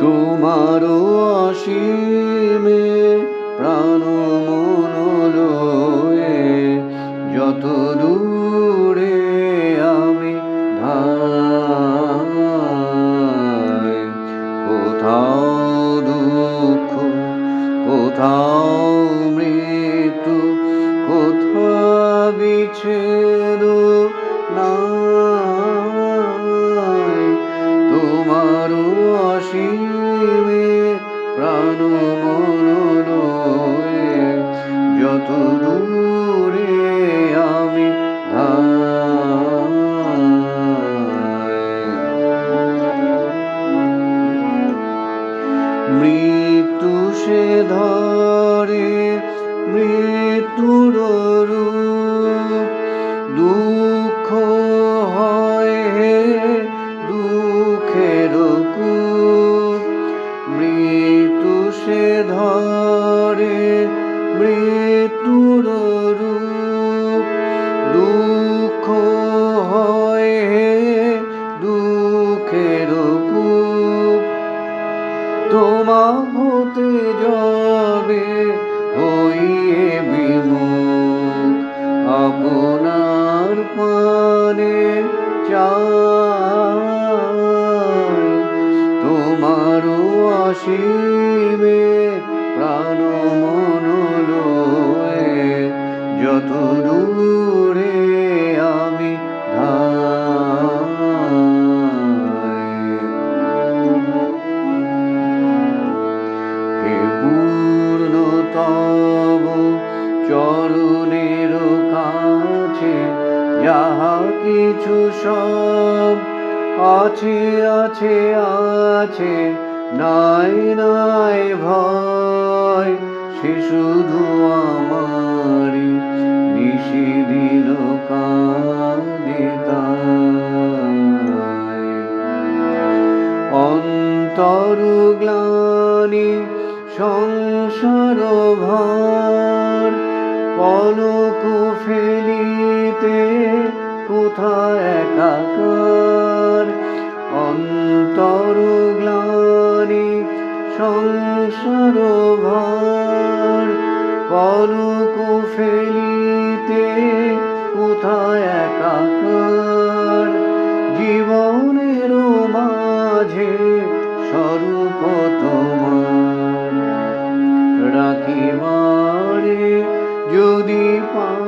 তোমারও অসীমে প্রাণ মন লয়ে যত দূরে আমি ধাই কোথাও দুঃখ, কোথাও মৃত্যু, কোথাও বিচ্ছেদ নাই অসীমে প্রাণ মন যত দূরে আমি মৃত্যু সে ধরে মৃত্যুর সে ধরে মৃত্যুর রূপ। দুঃখ হয় হে দুঃখের কূপ। তোমা হতে যাবে হইয়ে বিমুখ। আপনার পানে চাই তোমার অসীমে প্রাণ মন যত দূরে আমি হে পূর্ণ তব চরণের কাছে, যাহা কিছু সব আছে আছে আছে নাই নাই ভয় সে শুধু আমারি নিষিদিন অন্তর গ্লানি সংসার ভার, পলক ফেলিতে কোথায় একাকার? অন্তর গ্লানি সংসার ভার পলক ফেলিতে কোথায় একাকার। জীবনের মাঝে স্বরূপ তোমার। রাখিবারে যদি পাই